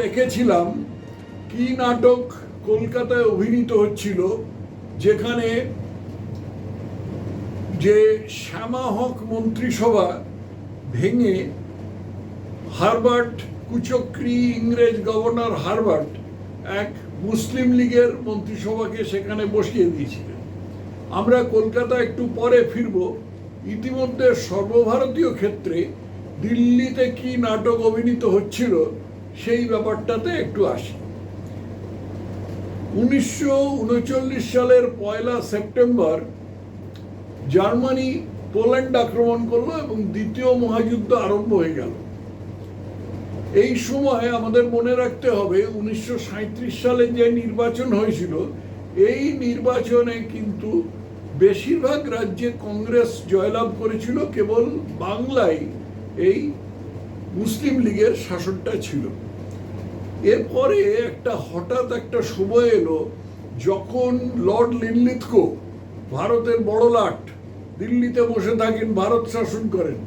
দেখেছিলাম কি নাটক কলকাতায় অভিনীত হচ্ছিল, যেখানে যে শ্যামা হক মন্ত্রিসভা ভেঙে হারবার্ট কুচক্রি, ইংরেজ গভর্নর হারবার্ট এক মুসলিম লীগের মন্ত্রিসভাকে সেখানে বসিয়ে দিয়েছিলেন। আমরা কলকাতা একটু পরে ফিরব। ইতিমধ্যে সর্বভারতীয় ক্ষেত্রে দিল্লিতে কি নাটক অভিনীত হচ্ছিল সেই ব্যাপারটাতে একটু আসি। উনিশশো উনচল্লিশ সালের পয়লা সেপ্টেম্বর জার্মানি পোল্যান্ড আক্রমণ করল এবং দ্বিতীয় মহাযুদ্ধ আরম্ভ হয়ে গেল। এই সময় আমাদের মনে রাখতে হবে, উনিশশো সালে যে নির্বাচন হয়েছিল, এই নির্বাচনে কিন্তু বেশিরভাগ রাজ্যে কংগ্রেস জয়লাভ করেছিল, কেবল বাংলায় এই মুসলিম লীগের শাসনটা ছিল। এরপরে একটা হঠাৎ একটা সময় এলো, যখন লর্ড লিনলিথকো, ভারতের বড় লাট, দিল্লিতে বসে থাকেন, ভারত শাসন করেন,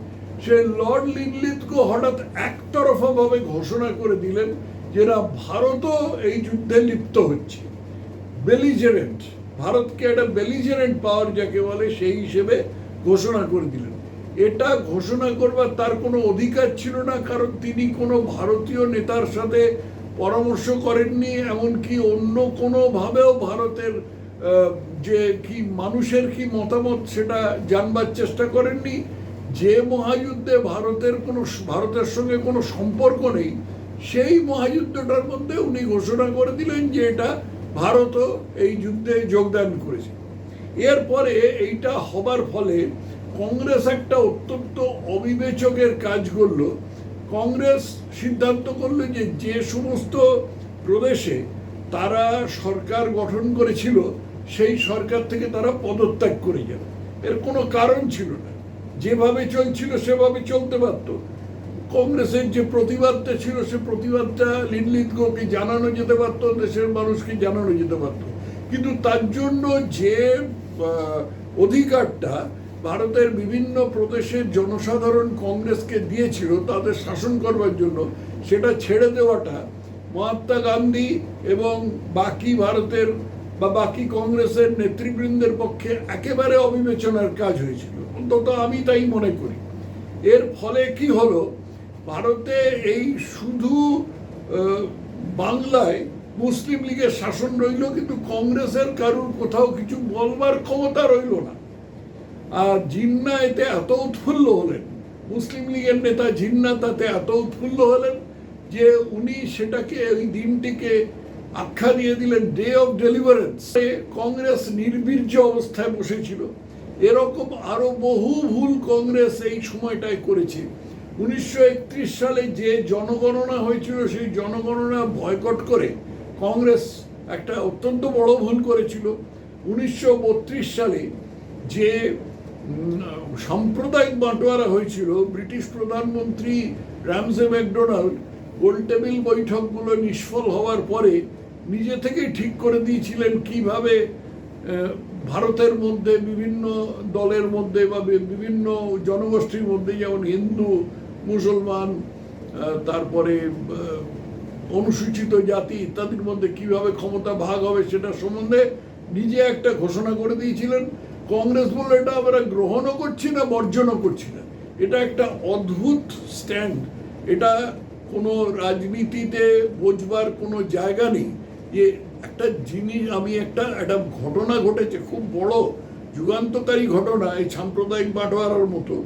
সে লর্ড লিনলিথকো হঠাৎ একতরফা ভাবে ঘোষণা করে দিলেন যে না, ভারতও এই যুদ্ধে লিপ্ত হচ্ছে। বেলিজেরেন্ট, ভারতকে একটা বেলিজেরেন্ট পাওয়ার যাকে বলে, সেই হিসেবে ঘোষণা করে দিলেন। এটা ঘোষণা করবার তার কোনো অধিকার ছিল না, কারণ তিনি কোনো ভারতীয় নেতার সাথে পরামর্শ করেননি, এমনকি অন্য কোনোভাবেও ভারতের যে কি মানুষের কি মতামত সেটা জানবার চেষ্টা করেননি। যে মহাযুদ্ধে ভারতের কোনো, ভারতের সঙ্গে কোনো সম্পর্ক নেই, সেই মহাযুদ্ধটার মধ্যে উনি ঘোষণা করে দিলেন যে এটা ভারতও এই যুদ্ধে যোগদান করেছে। এরপরে এইটা হবার ফলে কংগ্রেস একটা অত্যন্ত অবিবেচকের কাজ করল। কংগ্রেস সিদ্ধান্ত করল যে যে সমস্ত প্রদেশে তারা সরকার গঠন করেছিল, সেই সরকার থেকে তারা পদত্যাগ করে যাবে। এর কোনো কারণ ছিল না। যেভাবে চলছিল, সেভাবে চলতে পারত। কংগ্রেসের যে প্রতিবাদটা ছিল, সে প্রতিবাদটা লিনলিতকে জানানো যেতে পারত, দেশের মানুষকে জানানো যেতে পারত। কিন্তু তার জন্য যে অধিকারটা ভারতের বিভিন্ন প্রদেশের জনসাধারণ কংগ্রেসকে দিয়েছিল তাদের শাসন করবার জন্য, সেটা ছেড়ে দেওয়াটা মহাত্মা গান্ধী এবং বাকি ভারতের বা বাকি কংগ্রেসের নেতৃবৃন্দের পক্ষে একেবারে অবিবেচনার কাজ হয়েছিল। অন্তত আমি তাই মনে করি। এর ফলে কি হলো? ভারতে এই শুধু বাংলায় মুসলিম লীগের শাসন রইল, কিন্তু কংগ্রেসের কারুর কোথাও কিছু বলবার ক্ষমতা রইল না। আর জিন্না এতে এত উৎফুল্ল হলেন। মুসলিম লীগের নেতা জিন্না তাতে এত উৎফুল্ল হলেন যে উনি সেটাকে ওই দিনটিকে আখ্যা দিয়ে দিলেন ডে অফ ডেলিভারেন্স কংগ্রেস নির্বীর্য অবস্থায় বসেছিল। এরকম আরও বহু ভুল কংগ্রেস এই সময়টায় করেছে। উনিশশো একত্রিশ সালে যে জনগণনা হয়েছিল, সেই জনগণনা বয়কট করে কংগ্রেস একটা অত্যন্ত বড় ভুল করেছিল। উনিশশো বত্রিশ সালে যে সাম্প্রদায়িক বাঁটোয়ারা হয়েছিল। ব্রিটিশ প্রধানমন্ত্রী র্যামসে ম্যাকডোনাল্ড গোলটেবিল বৈঠকগুলো নিষ্ফল হওয়ার পরে নিজে থেকেই ঠিক করে দিয়েছিলেন কীভাবে ভারতের মধ্যে বিভিন্ন দলের মধ্যে বা বিভিন্ন জনগোষ্ঠীর মধ্যে যেমন হিন্দু, মুসলমান তারপরে অনুসূচিত জাতি ইত্যাদির মধ্যে কীভাবে ক্ষমতা ভাগ হবে সেটা সম্বন্ধে নিজে একটা ঘোষণা করে দিয়েছিলেন। কংগ্রেস বলল, এটা আমরা গ্রহণও করছি না, বর্জনও করছি না। এটা একটা অদ্ভুত স্ট্যান্ড এটা কোনো রাজনীতিতে বোঝবার কোনো জায়গা নেই যে একটা জিনিস, আমি একটা একটা ঘটনা ঘটেছে, খুব বড় যুগান্তকারী ঘটনা, এই সাম্প্রদায়িক বাটোয়ারার মতো।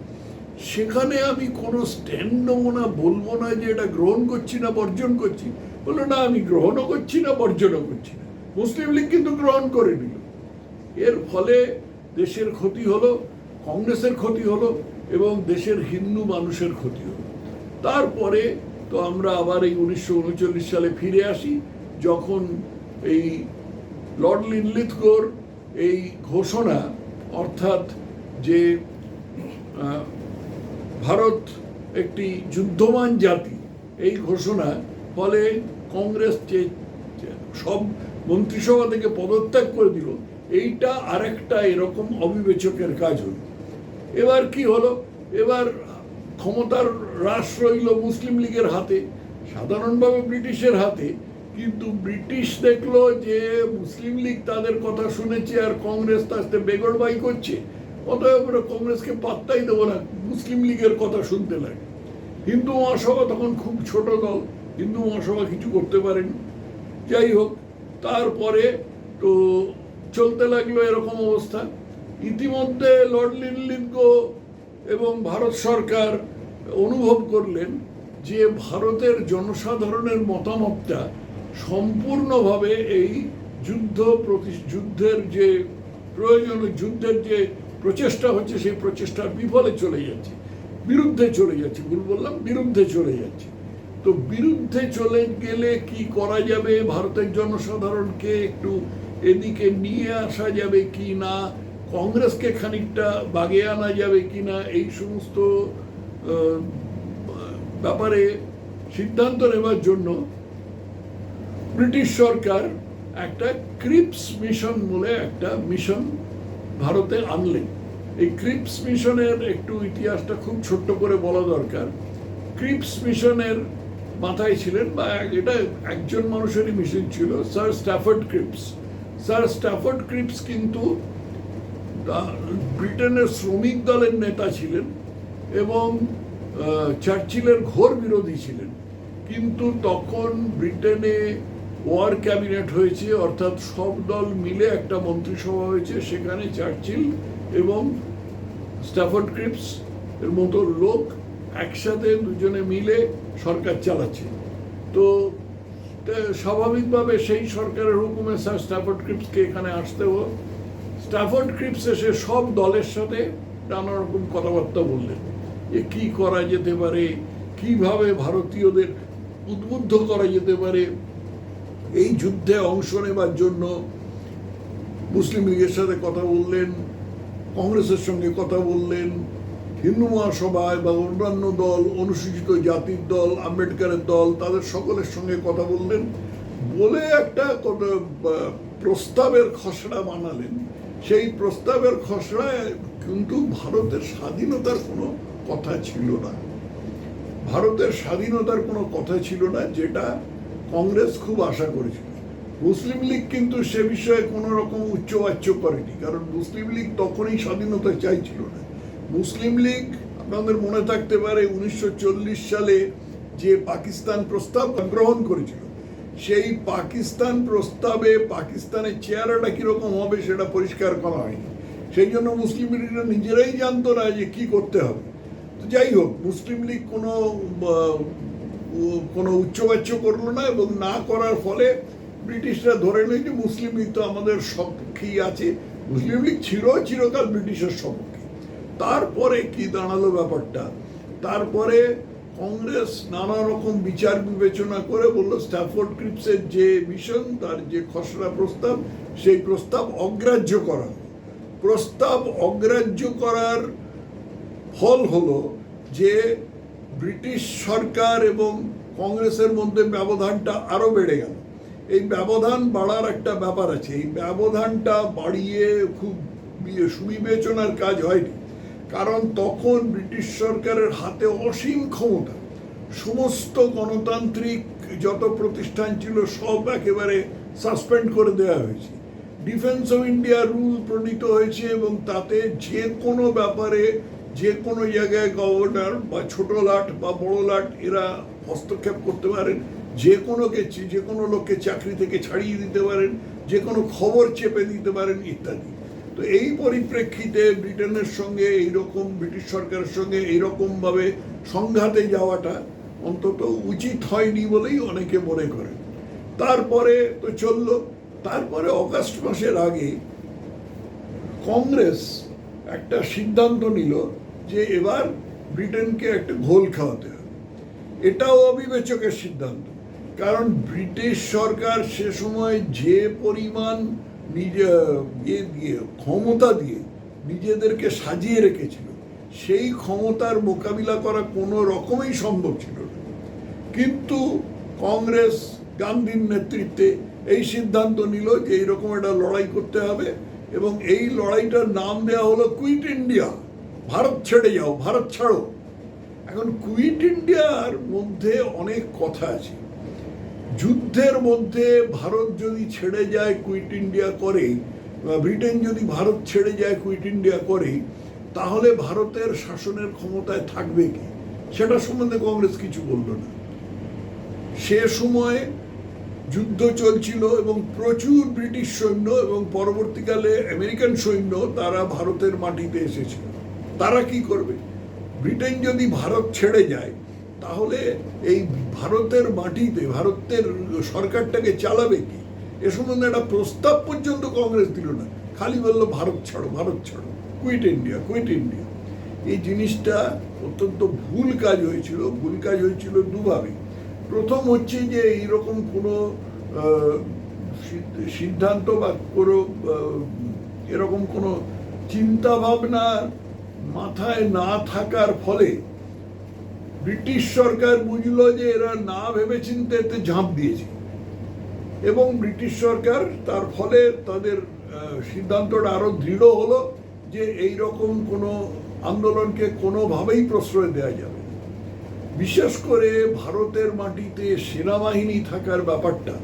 সেখানে আমি কোনো স্ট্যান্ড নেব না, বলব না যে এটা গ্রহণ করছি না, বর্জন করছি। বলল, না, আমি গ্রহণও করছি না, বর্জনও করছি না। মুসলিম লীগ কিন্তু গ্রহণ করে নিল। এর ফলে দেশের ক্ষতি হলো, কংগ্রেসের ক্ষতি হলো এবং দেশের হিন্দু মানুষের ক্ষতি হলো। তারপরে তো আমরা আবার এই উনিশশো উনচল্লিশ সালে ফিরে আসি, যখন এই লর্ড লিনলিথকোর এই ঘোষণা, অর্থাৎ যে ভারত একটি যুদ্ধমান জাতি, এই ঘোষণা ফলে কংগ্রেস যে যে সব মন্ত্রিসভা থেকে পদত্যাগ করে দিল এইটা আরেকটা এরকম অবিবেচকের কাজ হলো। এবার কি হলো? এবার ক্ষমতার হ্রাস রইল মুসলিম লীগের হাতে, সাধারণভাবে ব্রিটিশের হাতে, কিন্তু ব্রিটিশ দেখল যে মুসলিম লীগ তাদের কথা শুনেছে আর কংগ্রেস তার বেগড়বাই করছে, অতএব কংগ্রেসকে পাত্তাই দেবো না, মুসলিম লীগের কথা শুনতে লাগে। হিন্দু মহাসভা তখন খুব ছোট দল, হিন্দু মহাসভা কিছু করতে পারেনি। যাই হোক, তারপরে তো চলতে লাগল এরকম অবস্থা। ইতিমধ্যে লর্ড লিনলিঙ্গ এবং ভারত সরকার অনুভব করলেন যে ভারতের জনসাধারণের মতামতটা সম্পূর্ণভাবে এই যুদ্ধ প্রতি যুদ্ধের যে প্রয়োজন, যুদ্ধের যে প্রচেষ্টা হচ্ছে, সেই প্রচেষ্টার বিফলে চলে যাচ্ছে। বিরুদ্ধে চলে যাচ্ছে, ভুল বললাম, বিরুদ্ধে চলে যাচ্ছে। তো বিরুদ্ধে চলে গেলে কি করা যাবে? ভারতের জনসাধারণকে একটু এদিকে নিয়ে আসা যাবে কি না? কংগ্রেসকে খানিকটা বাগে আনা যাবে কি না? এই সমস্ত ব্যাপারে সিদ্ধান্ত নেওয়ার জন্য ব্রিটিশ সরকার একটা ক্রিপস মিশন বলে একটা মিশন ভারতে আনলেন এই ক্রিপস মিশনের একটু ইতিহাসটা খুব ছোট্ট করে বলা দরকার। ক্রিপস মিশনের মাথায় ছিলেন বা এটা একজন মানুষেরই মিশন ছিল, sir Stafford Cripps. Sir Stafford Cripps কিন্তু ব্রিটেনের শ্রমিক দলের নেতা ছিলেন এবং চার্চিলের ঘোর বিরোধী ছিলেন। কিন্তু তখন ব্রিটেনে ওয়ার ক্যাবিনেট হয়েছে, অর্থাৎ সব দল মিলে একটা মন্ত্রিসভা হয়েছে, সেখানে চার্চিল এবং স্ট্যাফোর্ড ক্রিপস এর মতো লোক একসাথে দুজনে মিলে সরকার চালাচ্ছে। তো স্বাভাবিকভাবে সেই সরকারের হুকুমে স্যার স্ট্যাফোর্ড ক্রিপসকে এখানে আসতে হলো। স্ট্যাফোর্ড ক্রিপস এসে সব দলের সাথে নানা রকম কথাবার্তা বললেন। যে কি করা যেতে পারে? কীভাবে ভারতীয়দের উদ্বুদ্ধ করা যেতে পারে? এই যুদ্ধে অংশ নেবার জন্য মুসলিম লীগের সাথে কথা বললেন, কংগ্রেসের সঙ্গে কথা বললেন হিন্দু মহাসভায় বা অন্যান্য দল, অনুসূচিত জাতির দল, আম্বেদকারের দল, তাদের সকলের সঙ্গে কথা বললেন। বলে একটা প্রস্তাবের খসড়া বানালেন। সেই প্রস্তাবের খসড়ায় কিন্তু ভারতের স্বাধীনতার কোনো কথা ছিল না। ভারতের স্বাধীনতার কোনো কথা ছিল না, যেটা কংগ্রেস খুব আশা করেছিল। মুসলিম লীগ কিন্তু সে বিষয়ে কোনো রকম উচ্চবাচ্য করেনি, কারণ মুসলিম লীগ তখনই স্বাধীনতা চাইছিল না। মুসলিম লীগ আপনাদের মনে থাকতে পারে উনিশশো চল্লিশ সালে যে পাকিস্তান প্রস্তাব গ্রহণ করেছিল, সেই পাকিস্তান প্রস্তাবে পাকিস্তানের চেহারাটা কীরকম হবে সেটা পরিষ্কার করা হয়নি। সেই জন্য মুসলিম লীগরা নিজেরাই জানতো না যে কি করতে হবে। তো যাই হোক, মুসলিম লীগ কোনো কোনো উচ্চবাচ্য করল না এবং না করার ফলে ব্রিটিশরা ধরে নিল যে মুসলিম লীগ তো আমাদের সপক্ষেই আছে। মুসলিম লীগ ছিল, চিরকাল ব্রিটিশের সপক্ষে তারপরে কি দাঁড়াল ব্যাপারটা? তারপরে কংগ্রেস নানা রকম বিচার বিবেচনা করে বলল, স্ট্যাফোর্ড ক্রিপসের যে মিশন, তার যে খসড়া প্রস্তাব, সেই প্রস্তাব অগ্রাহ্য করা। প্রস্তাব অগ্রাহ্য করার ফল হলো যে ব্রিটিশ সরকার এবং কংগ্রেসের মধ্যে ব্যবধানটা আরও বেড়ে গেল। এই ব্যবধান বাড়ার একটা ব্যাপার আছে। এই ব্যবধানটা বাড়িয়ে খুব সুবিবেচনার কাজ হয়নি। কারণ তখন ব্রিটিশ সরকারের হাতে অসীম ক্ষমতা। সমস্ত গণতান্ত্রিক যত প্রতিষ্ঠান ছিল, সব একেবারে সাসপেন্ড করে দেওয়া হয়েছে। ডিফেন্স অফ ইন্ডিয়া রুল প্রণীত হয়েছে এবং তাতে যে কোনো ব্যাপারে, যে কোনো জায়গায় গভর্নর বা ছোট লাট বা বড় লাট, এরা হস্তক্ষেপ করতে পারেন। যে কোনোকে যে কোনো লোককে চাকরি থেকে ছাড়িয়ে দিতে পারেন। যে কোনো খবর চেপে দিতে পারেন, ইত্যাদি। তো এই পরিপ্রেক্ষিতে ব্রিটেনের সঙ্গে, এইরকম ব্রিটিশ সরকারের সঙ্গে এইরকমভাবে সংঘাতে যাওয়াটা অন্তত উচিত হয়নি বলেই অনেকে মনে করেন তারপরে তো চলল, তারপরে অগাস্ট মাসের আগে কংগ্রেস একটা সিদ্ধান্ত নিল যে এবার ব্রিটেনকে একটা ঘোল খাওয়াতে হবে। এটাও অবিবেচকের সিদ্ধান্ত। কারণ ব্রিটিশ সরকার সে সময় যে পরিমাণ নিজে ইয়ে দিয়ে ক্ষমতা দিয়ে নিজেদেরকে সাজিয়ে রেখেছিল। সেই ক্ষমতার মোকাবিলা করা কোনো রকমই সম্ভব ছিল না। কিন্তু কংগ্রেস গান্ধীর নেতৃত্বে এই সিদ্ধান্ত নিল যে এইরকম একটা লড়াই করতে হবে এবং এই লড়াইটার নাম দেওয়া হলো কুইট ইন্ডিয়া। ভারত ছেড়ে যাও, ভারত ছাড়ো। এখন কুইট ইন্ডিয়ার মধ্যে অনেক কথা আছে। যুদ্ধের মধ্যে ভারত যদি ছেড়ে যায় কুইট ইন্ডিয়া করে ব্রিটেন যদি ভারত ছেড়ে যায় কুইট ইন্ডিয়া করে, তাহলে ভারতের শাসনের ক্ষমতায় থাকবে কি? সেটা সম্বন্ধে কংগ্রেস কিছু বলল না। সে সময় যুদ্ধ চলছিল এবং প্রচুর ব্রিটিশ সৈন্য এবং পরবর্তীকালে আমেরিকান সৈন্য তারা ভারতের মাটিতে এসেছিল। তারা কি করবে? ব্রিটেন যদি ভারত ছেড়ে যায় তাহলে এই ভারতের মাটিতে, ভারতের সরকারটাকে চালাবে কি? এ সম্বন্ধে একটা প্রস্তাব পর্যন্ত কংগ্রেস দিল না। খালি বলল, ভারত ছাড়ো ভারত ছাড়ো। কুইট ইন্ডিয়া কুইট ইন্ডিয়া এই জিনিসটা অত্যন্ত ভুল কাজ হয়েছিল। ভুল কাজ হয়েছিল দুভাবে। প্রথম হচ্ছে যে, এইরকম কোনো সিদ্ধ- সিদ্ধান্ত বা কোনো এরকম কোনো চিন্তা ভাবনা মাথায় না থাকার ফলে ব্রিটিশ সরকার বুঝলো যে এরা না ভেবে চিন্তে এতে ঝাঁপ দিয়েছে। এবং ব্রিটিশ সরকার তার ফলে তাদের সিদ্ধান্তটা আরও দৃঢ় হলো যে এই রকম কোনো আন্দোলনকে কোনোভাবেই প্রশ্রয় দেওয়া যাবে। বিশেষ করে ভারতের মাটিতে সেনাবাহিনী থাকার ব্যাপারটা,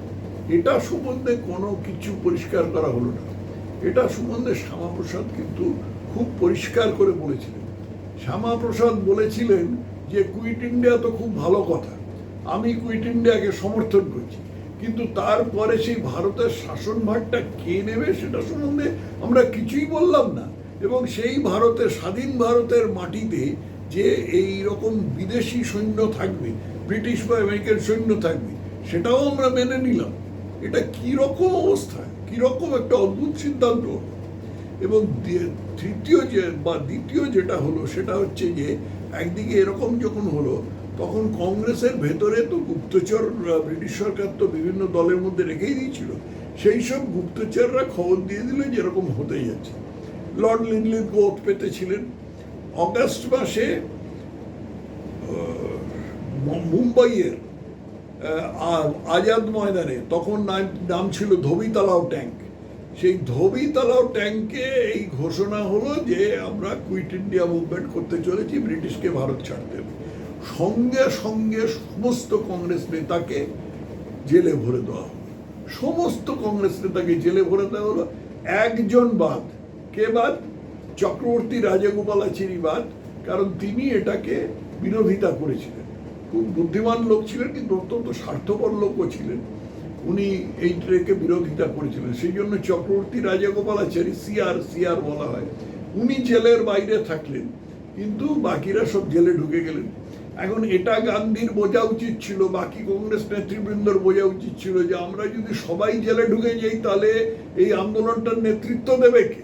এটা সম্বন্ধে কোনো কিছু পরিষ্কার করা হলো না। এটা সম্বন্ধে শ্যামাপ্রসাদ কিন্তু খুব পরিষ্কার করে বলেছিলেন। শ্যামাপ্রসাদ বলেছিলেন যে কুইট ইন্ডিয়া তো খুব ভালো কথা। আমি কুইট ইন্ডিয়াকে সমর্থন করছি। কিন্তু তারপরে সেই ভারতের শাসনভারটা কে নেবে সেটা সম্বন্ধে আমরা কিছুই বললাম না। এবং সেই ভারতের, স্বাধীন ভারতের মাটিতে যে এই রকম বিদেশি সৈন্য থাকবে, ব্রিটিশ বা আমেরিকান সৈন্য থাকবে, সেটাও আমরা মেনে নিলাম। এটা কি রকম অবস্থা কি রকম একটা অদ্ভুত সিদ্ধান্ত। এবং তৃতীয় যে, বা দ্বিতীয় যেটা হলো, সেটা হচ্ছে যে একদিকে এরকম যখন হলো, তখন কংগ্রেসের ভেতরে তো গুপ্তচর ব্রিটিশ সরকার তো বিভিন্ন দলের মধ্যে রেখেই দিয়েছিল। সেই সব গুপ্তচররা খবর দিয়ে দিল যে এরকম হতে যাচ্ছে। লর্ড লিনলিথ গোট পেতেছিলেন অগাস্ট মাসে মুম্বাইয়ের আজাদ ময়দানে, তখন নাম- ছিল ধোবি তালাও ট্যাঙ্ক। সেই ধোবি ট্যাঙ্কে এই ঘোষণা হলো যে আমরা কুইট ইন্ডিয়া মুভমেন্ট করতে চলেছি, ব্রিটিশকে ভারত ছাড়তে। হবে সঙ্গে সঙ্গে সমস্ত কংগ্রেস নেতাকে জেলে ভরে দেওয়া হলো। সমস্ত কংগ্রেস নেতাকে জেলে ভরে দেওয়া হলো। একজন বাদ। কে বাদ? চক্রবর্তী রাজাগোপালাচারী বাদ, কারণ তিনি এটাকে বিরোধিতা করেছিলেন। খুব বুদ্ধিমান লোক ছিলেন, কিন্তু অত্যন্ত স্বার্থপর লোকও ছিলেন। উনি এইটাকে বিরোধিতা করেছিলেন। সেই জন্য চক্রবর্তী রাজাগোপালাচারী সিআর সিআর বলা হয়। উনি জেলের বাইরে থাকলেন, কিন্তু বাকিরা সব জেলে ঢুকে গেলেন। এখন এটা গান্ধীর বোঝা উচিত ছিল, বাকি কংগ্রেস নেতৃবৃন্দর বোঝা উচিত ছিল যে আমরা যদি সবাই জেলে ঢুকে যাই, তাহলে এই আন্দোলনটার নেতৃত্ব দেবে কে?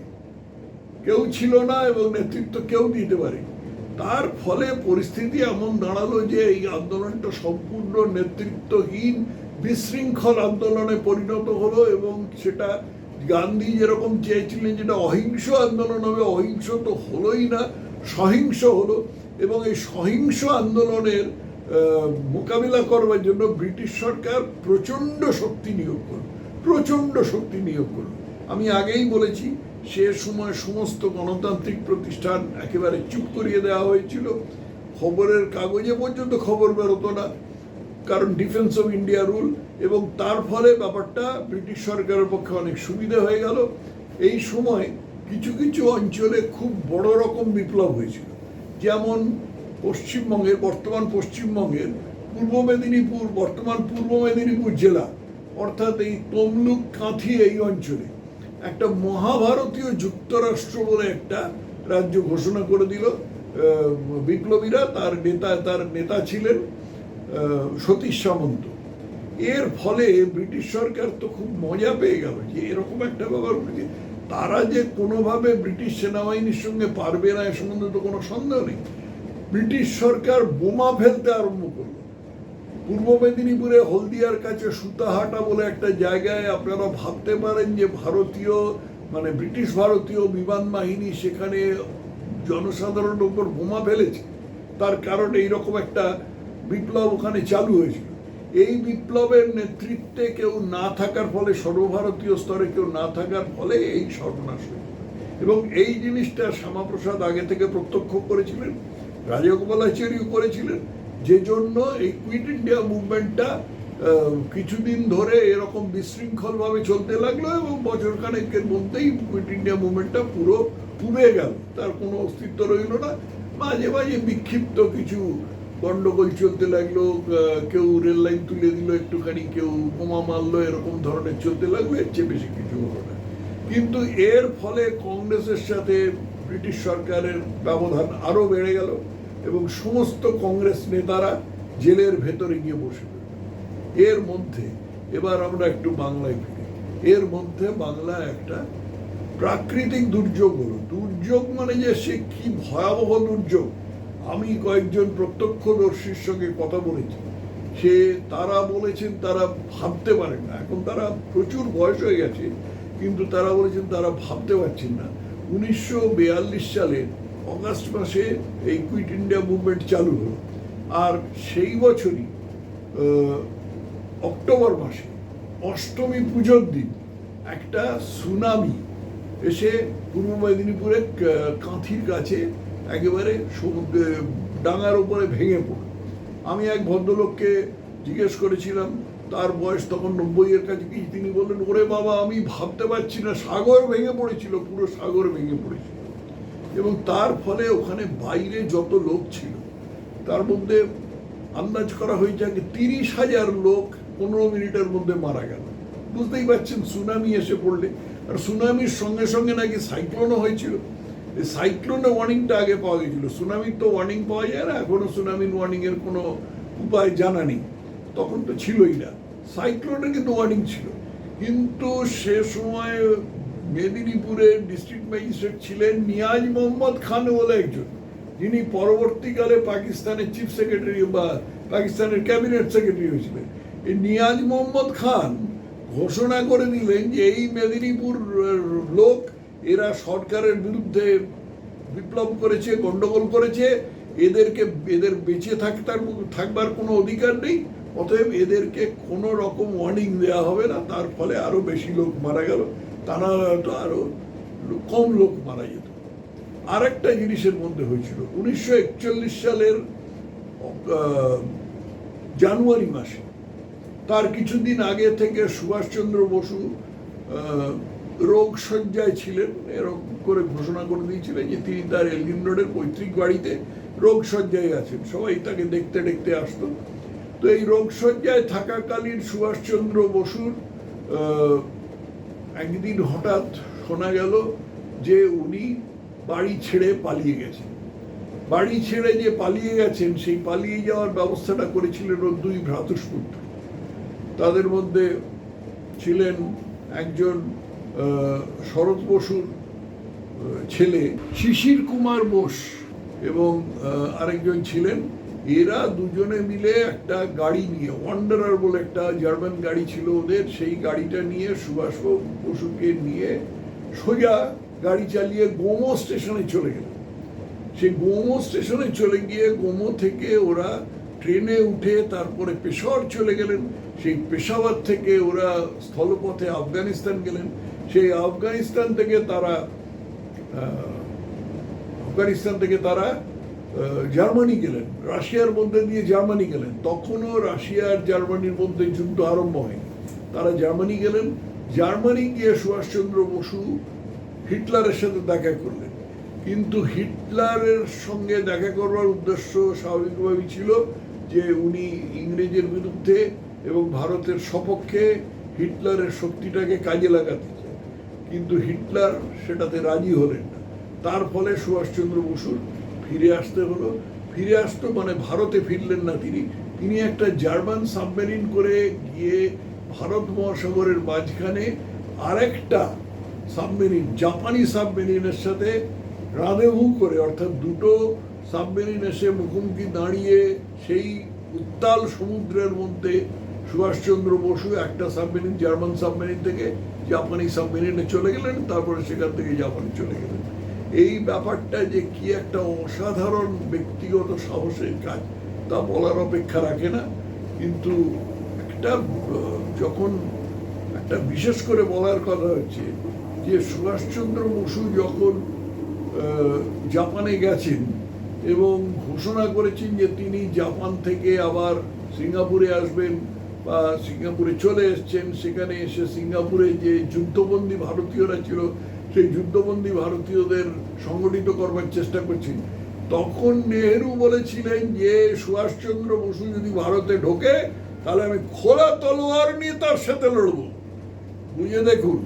কেউ ছিল না এবং নেতৃত্ব কেউ দিতে পারে তার ফলে পরিস্থিতি এমন দাঁড়াল যে এই আন্দোলনটা সম্পূর্ণ নেতৃত্বহীন বিশৃঙ্খল আন্দোলনে পরিণত হলো এবং সেটা গান্ধী যেরকম চেয়েছিলেন যেটা অহিংস আন্দোলন হবে, অহিংস তো হলোই না, সহিংস হলো এবং এই সহিংস আন্দোলনের মোকাবিলা করবার জন্য ব্রিটিশ সরকার প্রচণ্ড শক্তি নিয়োগ করল, প্রচণ্ড শক্তি নিয়োগ করল। আমি আগেই বলেছি, সে সময় সমস্ত গণতান্ত্রিক প্রতিষ্ঠান একেবারে চুপ করিয়ে দেওয়া হয়েছিল, খবরের কাগজে পর্যন্ত খবর বেরোতো না। কারণ ডিফেন্স অফ ইন্ডিয়া রুল এবং তার ফলে ব্যাপারটা ব্রিটিশ সরকারের পক্ষে অনেক সুবিধা হয়ে গেল। এই সময় কিছু কিছু অঞ্চলে খুব বড় রকম বিপ্লব হয়েছিল। যেমন পশ্চিমবঙ্গের, বর্তমান পশ্চিমবঙ্গের পূর্ব মেদিনীপুর, বর্তমান পূর্ব মেদিনীপুর জেলা, অর্থাৎ এই তমলুক কাঁথি এই অঞ্চলে একটা মহাভারতীয় যুক্তরাষ্ট্র বলে একটা রাজ্য ঘোষণা করে দিল। বিপ্লবীরা তার নেতা তার নেতা ছিলেন। সতীশ সামন্ত। এর ফলে ব্রিটিশ সরকার তো খুব মজা পেয়ে গেল যে এরকম একটা ব্যাপার ঘটেছে। তারা যে কোনোভাবে ব্রিটিশ সেনাবাহিনীর সঙ্গে পারবে না, এ সম্বন্ধে তো কোনো সন্দেহ নেই। ব্রিটিশ সরকার বোমা ফেলতে আরম্ভ করল। পূর্ব মেদিনীপুরে হলদিয়ার কাছে সুতাহাটা বলে একটা জায়গায় আপনারা ভাবতে পারেন যে ভারতীয় মানে ব্রিটিশ ভারতীয় বিমান বাহিনী সেখানে জনসাধারণের উপর বোমা ফেলেছে। তার কারণে এইরকম একটা বিপ্লব ওখানে চালু হয়েছিল। এই বিপ্লবের নেতৃত্বে কেউ না থাকার ফলে, সর্বভারতীয় স্তরে কেউ না থাকার ফলে এই সর্বনাশ হয়েছে এবং এই জিনিসটা শ্যামাপ্রসাদ আগে থেকে প্রত্যক্ষ করেছিলেন রাজগোপালাচারীও করেছিলেন, যে জন্য এই কুইট ইন্ডিয়া মুভমেন্টটা কিছুদিন ধরে এরকম বিশৃঙ্খলভাবে চলতে লাগল এবং বছর খানেকের মধ্যেই কুইট ইন্ডিয়া মুভমেন্টটা পুরো উবে গেল। তার কোনো অস্তিত্ব রইল না। মাঝে মাঝে বিক্ষিপ্ত কিছু গন্ডগোল চলতে লাগল কেউ রেল লাইন তুলে দিল একটুখানি, কেউ বোমা মারলো, এরকম ধরনের চলতে লাগল, এর চেয়ে বেশি কিছু হলো না। কিন্তু এর ফলে কংগ্রেসের সাথে ব্রিটিশ সরকারের ব্যবধান আরও বেড়ে গেল এবং সমস্ত কংগ্রেস নেতারা জেলের ভেতরে গিয়ে বসে এর মধ্যে, এবার আমরা একটু বাংলায় ফিরি। এর মধ্যে বাংলা একটা প্রাকৃতিক দুর্যোগ হলো। দুর্যোগ মানে যে সে কি ভয়াবহ দুর্যোগ? আমি কয়েকজন প্রত্যক্ষদর্শীর সঙ্গে কথা বলেছি। সে তারা বলেছেন তারা ভাবতে পারেন না। এখন তারা প্রচুর বয়স হয়ে গেছে, কিন্তু তারা বলেছেন তারা ভাবতে পারছেন না। উনিশশো বিয়াল্লিশ সালে অগাস্ট মাসে এই কুইট ইন্ডিয়া মুভমেন্ট চালু হলো। আর সেই বছরই অক্টোবর মাসে, অষ্টমী পুজোর দিন, একটা সুনামি এসে পূর্ব মেদিনীপুরের কাঁথির কাছে একেবারে সমুদ্রে ডাঙার উপরে ভেঙে পড়ে। আমি এক ভদ্রলোককে জিজ্ঞেস করেছিলাম, তার বয়স তখন নব্বই এর কাছে কি তিনি বললেন, ওরে বাবা, আমি ভাবতে পারছি না, সাগর ভেঙে পড়েছিল, পুরো সাগর ভেঙে পড়েছিল। এবং তার ফলে ওখানে বাইরে যত লোক ছিল, তার মধ্যে আন্দাজ করা হয়েছে যে তিরিশ হাজার লোক পনেরো মিনিটের মধ্যে মারা গেল। বুঝতেই পারছেন, সুনামি এসে পড়লে। আর সুনামির সঙ্গে সঙ্গে নাকি সাইক্লোনও হয়েছিল। সাইক্লোনের ওয়ার্নিংটা আগে পাওয়া গেছিল। সুনামির তো ওয়ার্নিং পাওয়া যায় না, এখনও সুনামির ওয়ার্নিং এর কোনো উপায় জানা নেই। তখন তো ছিলই না। সাইক্লোনের কিন্তু ওয়ার্নিং ছিল। কিন্তু সে সময় মেদিনীপুরের ডিস্ট্রিক্ট ম্যাজিস্ট্রেট ছিলেন নিয়াজ মোহাম্মদ খান বলে একজন। যিনি পরবর্তীকালে পাকিস্তানের চিফ সেক্রেটারি বা পাকিস্তানের ক্যাবিনেট সেক্রেটারি হয়েছিলেন। এই নিয়াজ মোহাম্মদ খান ঘোষণা করে দিলেন যে এই মেদিনীপুর লোক এরা সরকারের বিরুদ্ধে বিপ্লব করেছে, গন্ডগোল করেছে, এদেরকে, এদের বেঁচে থাকতার থাকবার কোনো অধিকার নেই, অতএব এদেরকে কোনো রকম ওয়ার্নিং দেওয়া হবে না, তার ফলে আরও বেশি লোক মারা গেল তা না হয়তো আরও কম লোক মারা যেত। আর একটা জিনিসের মধ্যে হয়েছিল, উনিশশো একচল্লিশ সালের জানুয়ারি মাসে, তার কিছুদিন আগে থেকে সুভাষচন্দ্র বসু রোগ শয্যায় ছিলেন, এরকম করে ঘোষণা করে দিয়েছিলেন যে তিনি তার এলগিন রোডের পৈতৃক বাড়িতে রোগ শয্যায় আছেন। সবাই তাকে দেখতে দেখতে আসতো। তো এই রোগ শয্যায় থাকাকালীন সুভাষচন্দ্র বসুর একদিন হঠাৎ শোনা গেল যে উনি বাড়ি ছেড়ে পালিয়ে গেছেন। বাড়ি ছেড়ে যে পালিয়ে গেছেন, সেই পালিয়ে যাওয়ার ব্যবস্থাটা করেছিলেন ওর দুই ভ্রাতুষ্পুত্র। তাদের মধ্যে ছিলেন একজন শরৎ বসুর ছেলে শিশির কুমার বোস এবং আরেকজন ছিলেন। এরা দুজনে মিলে একটা গাড়ি নিয়ে ওয়ান্ডারার বলে একটা জার্মান গাড়ি ছিল ওদের, সেই গাড়িটা নিয়ে সুভাষ বসুকে নিয়ে সোজা গাড়ি চালিয়ে গোমো স্টেশনে চলে গেলেন সেই গোমো স্টেশনে চলে গিয়ে গোমো থেকে ওরা ট্রেনে উঠে তারপরে পেশাওয়ার চলে গেলেন। সেই পেশাওয়ার থেকে ওরা স্থলপথে আফগানিস্তান গেলেন। সেই আফগানিস্তান থেকে তারা আফগানিস্তান থেকে তারা জার্মানি গেলেন। রাশিয়ার মধ্যে দিয়ে জার্মানি গেলেন। তখনও রাশিয়া আর জার্মানির মধ্যে যুদ্ধ আরম্ভ হয়নি। তারা জার্মানি গেলেন। জার্মানি গিয়ে সুভাষচন্দ্র বসু হিটলারের সাথে দেখা করলেন। কিন্তু হিটলারের সঙ্গে দেখা করবার উদ্দেশ্য স্বাভাবিকভাবেই ছিল যে উনি ইংরেজের বিরুদ্ধে এবং ভারতের সপক্ষে হিটলারের শক্তিটাকে কাজে লাগাতে কিন্তু হিটলার সেটাতে রাজি হলেন না। তার ফলে সুভাষচন্দ্র বসুর ফিরে আসতে হলো। ফিরে আসতো মানে ভারতে ফিরলেন না তিনি। তিনি একটা জার্মান সাবমেরিন করে গিয়ে ভারত মহাসাগরের মাঝখানে আরেকটা সাবমেরিন, জাপানি সাবমেরিনের সাথে রাঁধেভু করে, অর্থাৎ দুটো সাবমেরিন এসে মুখোমুখি দাঁড়িয়ে সেই উত্তাল সমুদ্রের মধ্যে সুভাষচন্দ্র বসু একটা সাবমেরিন জার্মান সাবমেরিন থেকে জাপানি সাবমেরিনে চলে গেলেন, তারপরে সেখান থেকে জাপানি চলে গেলেন। এই ব্যাপারটা যে কি একটা অসাধারণ ব্যক্তিগত সাহসের কাজ, তা বলার অপেক্ষা রাখে না। কিন্তু একটা, যখন একটা বিশেষ করে বলার কথা হচ্ছে যে সুভাষচন্দ্র বসু যখন জাপানে গেছেন এবং ঘোষণা করেছেন যে তিনি জাপান থেকে আবার সিঙ্গাপুরে আসবেন বা সিঙ্গাপুরে চলে এসছেন, সেখানে এসে সিঙ্গাপুরে যে যুদ্ধবন্দী ভারতীয়রা ছিল, সেই যুদ্ধবন্দী ভারতীয়দের সংগঠিত করবার চেষ্টা করছেন। তখন নেহেরু বলেছিলেন যে, সুভাষচন্দ্র বসু যদি ভারতে ঢোকে, তাহলে আমি খোলা তলোয়ার নিয়ে তার সাথে লড়বো। বুঝে দেখুন,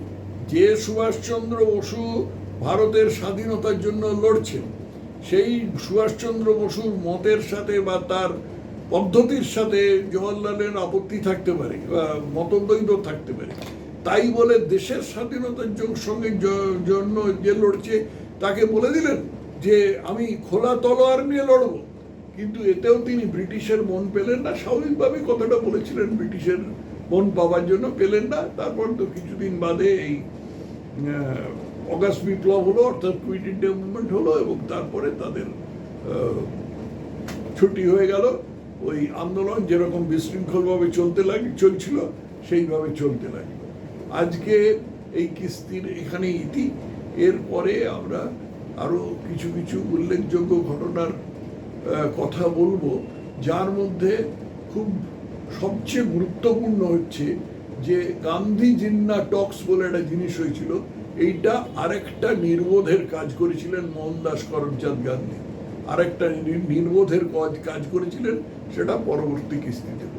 যে সুভাষচন্দ্র বসু ভারতের স্বাধীনতার জন্য লড়ছেন, সেই সুভাষচন্দ্র বসুর মতের সাথে বা তার পদ্ধতির সাথে জওয়াহরলালের আপত্তি থাকতে পারে, বা মতদ্বৈত থাকতে পারে। তাই বলে দেশের স্বাধীনতার সঙ্গে জন্য যে লড়ছে, তাকে বলে দিলেন যে, আমি খোলা তলোয়ার নিয়ে লড়বো। কিন্তু এতেও তিনি ব্রিটিশের মন পেলেন না। স্বাভাবিকভাবে কথাটা বলেছিলেন ব্রিটিশের মন পাওয়ার জন্য পেলেন না। তারপর তো কিছুদিন বাদে এই অগাস্ট বিপ্লব হলো, অর্থাৎ কুইট ইন্ডিয়া মুভমেন্ট হলো এবং তারপরে তাদের ছুটি হয়ে গেল। ওই আন্দোলন যেরকম বিশৃঙ্খলভাবে চলতে লাগে, চলছিল, সেইভাবে চলতে লাগল। আজকে এই কিস্তির এখানে ইতি, এরপরে আমরা আরও কিছু কিছু উল্লেখযোগ্য ঘটনার কথা বলব, যার মধ্যে খুব সবচেয়ে গুরুত্বপূর্ণ হচ্ছে যে গান্ধী জিন্না টক্স বলে একটা জিনিস হয়েছিল, এইটা আরেকটা নির্বোধের কাজ করেছিলেন মোহনদাস করমচাঁদ গান্ধী। আরেকটা নির্বোধের কাজ কাজ করেছিলেন সেটা পরবর্তী কিস্তিতে।